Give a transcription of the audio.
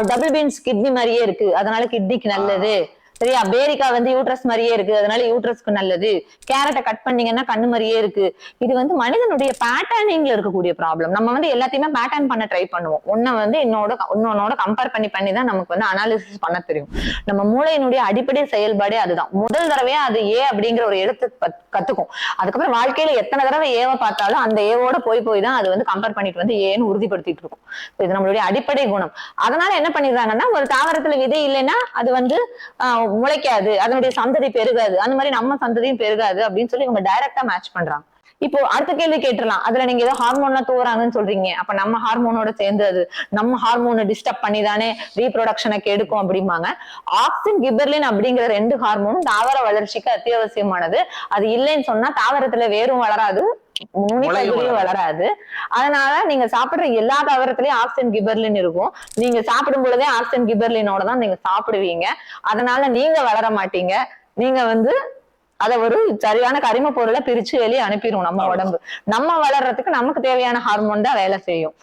Double beans kidney மாதிரியே இருக்கு. அதனால கிட்னிக்கு நல்லது. சரியா? பேரிக்கா வந்து யூட்ரஸ் மாதிரியே இருக்கு. அதனால யூட்ரஸ்க்கு நல்லது. கேரட்டை கட் பண்ணீங்கன்னா கண்ணு மாதிரியே இருக்கு. இது வந்து மனிதனுடைய பேட்டர்னிங்ல இருக்கக்கூடிய ப்ராப்ளம் நம்ம வந்து எல்லாத்தையுமே பேட்டர்ன் பண்ண ட்ரை பண்ணுவோம். ஒன்ன வந்து இன்னோட இன்னொன்னோட கம்பேர் பண்ணி பண்ணி தான் நமக்கு வந்து அனாலிசிஸ் பண்ண தெரியும். நம்ம மூளையினுடைய அடிப்படை செயல்பாடே அதுதான். முதல் தடவையா அது ஏ அப்படிங்கிற ஒரு எழுத்து கத்துக்கும். அதுக்கப்புறம் வாழ்க்கையில எத்தனை தடவை ஏவை பார்த்தாலும் அந்த ஏவோட போய் போய் தான் அது வந்து கம்பேர் பண்ணிட்டு வந்து ஏன்னு உறுதிப்படுத்திட்டு இருக்கும். இது நம்மளுடைய அடிப்படை குணம். அதனால என்ன பண்ணிடுறாங்கன்னா ஒரு தாவரத்துல விதை இல்லைன்னா அது வந்து முளைக்காது அதனுடைய சந்ததி பெருகாது அந்த மாதிரி நம்ம சந்ததியும் பெருகாது அப்படின்னு சொல்லி இவங்க டைரக்டா மேட்ச் பண்றாங்க. இப்போ அடுத்த கேள்வி கேட்டுலாம் அதுல நீங்க ஏதோ ஹார்மோன்லாம் தூவுறாங்கன்னு சொல்றீங்க. அப்ப நம்ம ஹார்மோனோட சேர்ந்து அது நம்ம ஹார்மோனை டிஸ்டர்ப் பண்ணி தானே ரீப்ரொடக்ஷனை கெடுக்கும் அப்படிம்பாங்க. ஆக்சின் கிபர்லின் அப்படிங்கிற ரெண்டு ஹார்மோனும் தாவர வளர்ச்சிக்கு அத்தியாவசியமானது. அது இல்லைன்னு சொன்னா தாவரத்துல வேரும் வளராது நுனிப்பகுதியும் வளராது. அதனால நீங்க சாப்பிடுற எல்லா தாவரத்திலயும் ஆக்சின் கிபர்லின் இருக்கும். நீங்க சாப்பிடும் பொழுதே ஆக்சின் கிபர்லினோட தான் நீங்க சாப்பிடுவீங்க. அதனால நீங்க வளர மாட்டீங்க. நீங்க வந்து அத ஒரு சரியான கரிம பொருளை பிரிச்சு வெளியே அனுப்பிடும் நம்ம உடம்பு. நம்ம வளர்றதுக்கு நமக்கு தேவையான ஹார்மோன் தான் வேலை செய்யும்.